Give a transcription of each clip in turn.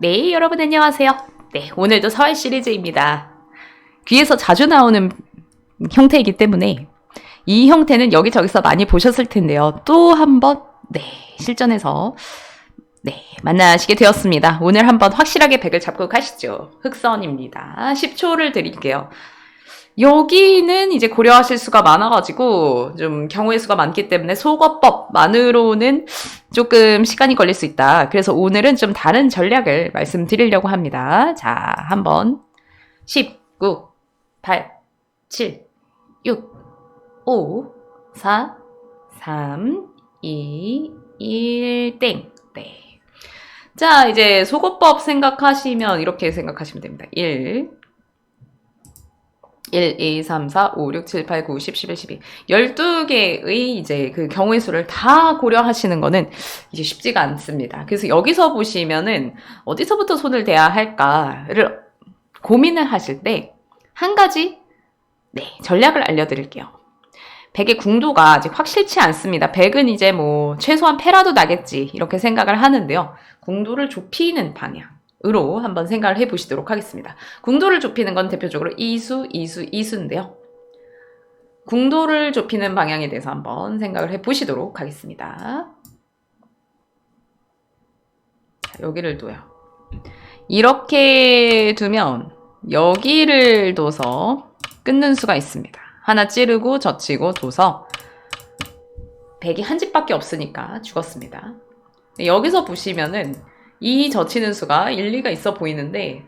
네, 여러분 안녕하세요. 네, 오늘도 서울 시리즈입니다. 귀에서 자주 나오는 형태이기 때문에 이 형태는 여기저기서 많이 보셨을 텐데요. 또 한번 네, 실전에서 네, 만나시게 되었습니다. 오늘 한번 확실하게 백을 잡고 가시죠. 흑선입니다. 10초를 드릴게요. 여기는 이제 고려하실 수가 많아가지고 좀 경우의 수가 많기 때문에 소거법만으로는 조금 시간이 걸릴 수 있다. 그래서 오늘은 좀 다른 전략을 말씀드리려고 합니다. 자, 한번 10, 9, 8, 7, 6, 5, 4, 3, 2, 1, 땡. 네. 자, 이제 소거법 생각하시면 이렇게 생각하시면 됩니다. 1, 1, 2, 3, 4, 5, 6, 7, 8, 9, 10, 11, 12. 12개의 이제 그 경우의 수를 다 고려하시는 거는 이제 쉽지가 않습니다. 그래서 여기서 보시면은 어디서부터 손을 대야 할까를 고민을 하실 때 한 가지 네, 전략을 알려드릴게요. 백의 궁도가 아직 확실치 않습니다. 백은 이제 뭐 최소한 패라도 나겠지 이렇게 생각을 하는데요. 궁도를 좁히는 방향 으로 한번 생각을 해 보시도록 하겠습니다. 궁도를 좁히는 건 대표적으로 이수, 이수, 이수인데요. 궁도를 좁히는 방향에 대해서 한번 생각을 해 보시도록 하겠습니다. 자, 여기를 둬요. 이렇게 두면 여기를 둬서 끊는 수가 있습니다. 하나 찌르고 젖히고 둬서 백이 한 집밖에 없으니까 죽었습니다. 여기서 보시면은 이 젖히는 수가 일리가 있어 보이는데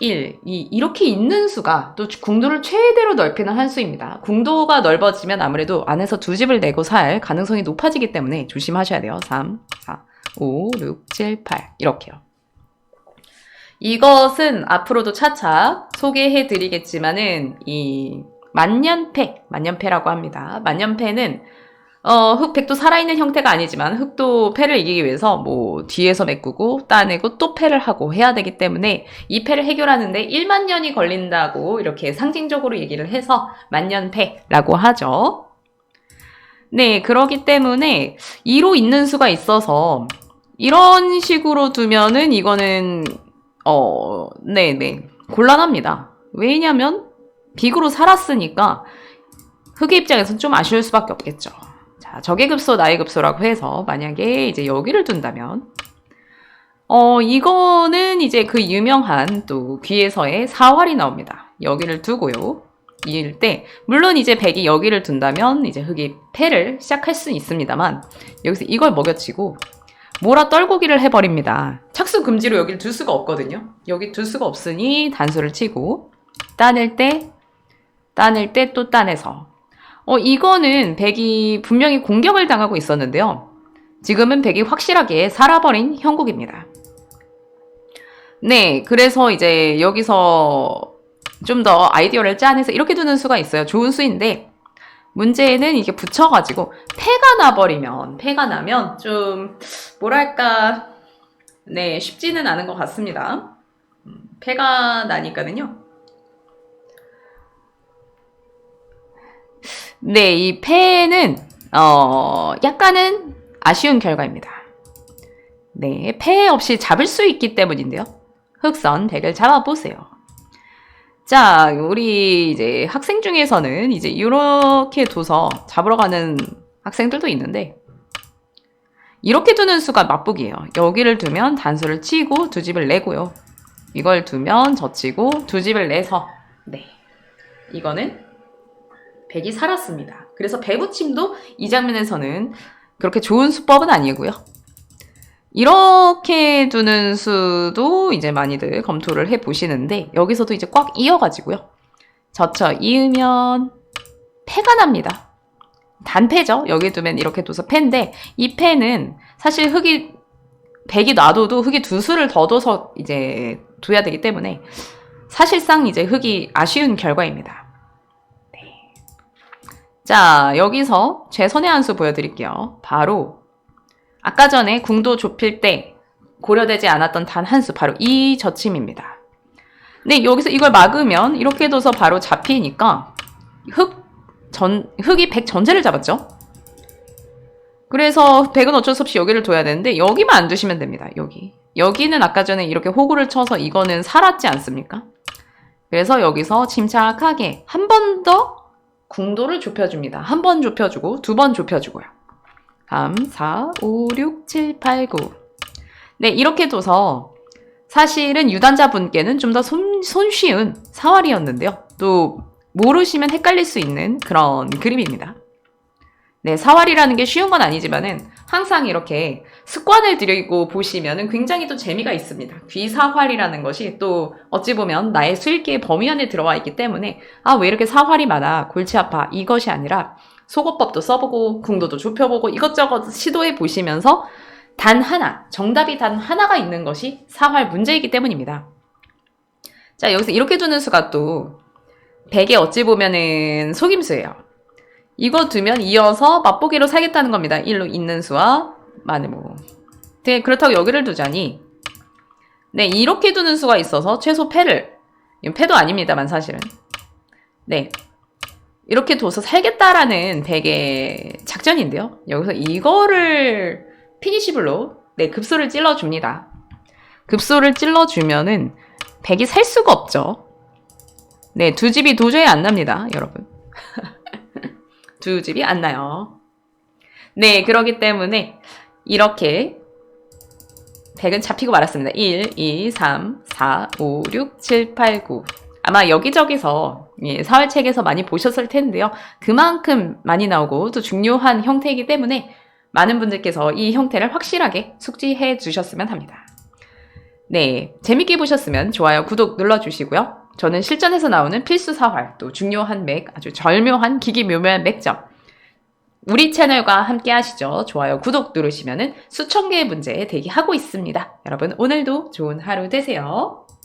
1, 2 이렇게 있는 수가 또 궁도를 최대로 넓히는 한 수입니다. 궁도가 넓어지면 아무래도 안에서 두 집을 내고 살 가능성이 높아지기 때문에 조심하셔야 돼요. 3, 4, 5, 6, 7, 8 이렇게요. 이것은 앞으로도 차차 소개해 드리겠지만은 이 만년패, 만년패라고 합니다. 만년패는 어, 흑백도 살아있는 형태가 아니지만 흑도 패를 이기기 위해서 뭐 뒤에서 메꾸고 따내고 또 패를 하고 해야 되기 때문에 이 패를 해결하는데 1만 년이 걸린다고 이렇게 상징적으로 얘기를 해서 만년패라고 하죠. 네, 그러기 때문에 2로 있는 수가 있어서 이런 식으로 두면은 이거는 어, 네, 네. 곤란합니다. 왜냐면 빅으로 살았으니까 흑의 입장에서는 좀 아쉬울 수밖에 없겠죠. 자, 적의 급소, 나의 급소라고 해서 만약에 이제 여기를 둔다면 어, 이거는 이제 그 유명한 또 귀에서의 사활이 나옵니다. 여기를 두고요. 이일 때 물론 이제 백이 여기를 둔다면 이제 흑이 패를 시작할 수는 있습니다만 여기서 이걸 먹여치고 몰아 떨구기를 해버립니다. 착수 금지로 여기를 둘 수가 없거든요. 여기 둘 수가 없으니 단수를 치고 따낼 때 따낼 때 또 따내서 어 이거는 백이 분명히 공격을 당하고 있었는데요. 지금은 백이 확실하게 살아버린 형국입니다. 네, 그래서 이제 여기서 좀 더 아이디어를 짜내서 이렇게 두는 수가 있어요. 좋은 수인데 문제는 이게 붙여가지고 패가 나버리면 패가 나면 좀 뭐랄까 네 쉽지는 않은 것 같습니다. 음, 패가 나니까는요. 네, 이 패는 어 약간은 아쉬운 결과입니다. 네, 패 없이 잡을 수 있기 때문인데요. 흑선 백을 잡아보세요. 자, 우리 이제 학생 중에서는 이제 이렇게 둬서 잡으러 가는 학생들도 있는데 이렇게 두는 수가 맛보기예요. 여기를 두면 단수를 치고 두 집을 내고요. 이걸 두면 젖히고 두 집을 내서 네. 이거는 백이 살았습니다. 그래서 배부침도 이 장면에서는 그렇게 좋은 수법은 아니고요. 이렇게 두는 수도 이제 많이들 검토를 해 보시는데 여기서도 이제 꽉 이어가지고요. 젖혀 이으면 패가 납니다. 단패죠. 여기 두면 이렇게 둬서 패인데 이 패는 사실 흙이 백이 놔둬도 흙이 두 수를 더 둬서 이제 둬야 되기 때문에 사실상 이제 흙이 아쉬운 결과입니다. 네. 자 여기서 최선의 한 수 보여드릴게요. 바로 아까 전에 궁도 좁힐 때 고려되지 않았던 단 한 수 바로 이 젖힘입니다. 네, 여기서 이걸 막으면 이렇게 둬서 바로 잡히니까 흑 전, 흑이 백 전체를 잡았죠. 그래서 백은 어쩔 수 없이 여기를 둬야 되는데 여기만 안 두시면 됩니다. 여기. 여기는 아까 전에 이렇게 호구를 쳐서 이거는 살았지 않습니까? 그래서 여기서 침착하게 한 번 더 궁도를 좁혀줍니다. 한 번 좁혀주고 두 번 좁혀주고요. 3, 4, 5, 6, 7, 8, 9. 네, 이렇게 둬서 사실은 유단자분께는 좀 더 손쉬운 사활이었는데요. 또 모르시면 헷갈릴 수 있는 그런 그림입니다. 네, 사활이라는 게 쉬운 건 아니지만은 항상 이렇게 습관을 들이고 보시면은 굉장히 또 재미가 있습니다. 귀사활이라는 것이 또 어찌 보면 나의 수익계의 범위 안에 들어와 있기 때문에 아, 왜 이렇게 사활이 많아? 골치 아파. 이것이 아니라 속어법도 써보고 궁도도 좁혀보고 이것저것 시도해 보시면서 단 하나, 정답이 단 하나가 있는 것이 사활 문제이기 때문입니다. 자, 여기서 이렇게 두는 수가 또 100에 어찌 보면은 속임수예요. 이거 두면 이어서 맛보기로 살겠다는 겁니다. 1로 있는 수와 많은 모. 네, 그렇다고 여기를 두자니 네, 이렇게 두는 수가 있어서 최소 패를 이건 패도 아닙니다만 사실은 네, 이렇게 둬서 살겠다라는 되게 작전인데요. 여기서 이거를 피니시블로 네, 급소를 찔러줍니다. 급소를 찔러주면은 100이 살 수가 없죠. 네, 두 집이 도저히 안 납니다, 여러분. 두 집이 안 나요. 네, 그러기 때문에 이렇게 100은 잡히고 말았습니다. 1, 2, 3, 4, 5, 6, 7, 8, 9. 아마 여기저기서 예, 사회책에서 많이 보셨을 텐데요. 그만큼 많이 나오고 또 중요한 형태이기 때문에 많은 분들께서 이 형태를 확실하게 숙지해 주셨으면 합니다. 네, 재밌게 보셨으면 좋아요, 구독 눌러주시고요. 저는 실전에서 나오는 필수 사활, 또 중요한 맥, 아주 절묘한 기기 묘묘한 맥점. 우리 채널과 함께 하시죠. 좋아요, 구독 누르시면 수천 개의 문제 대기하고 있습니다. 여러분, 오늘도 좋은 하루 되세요.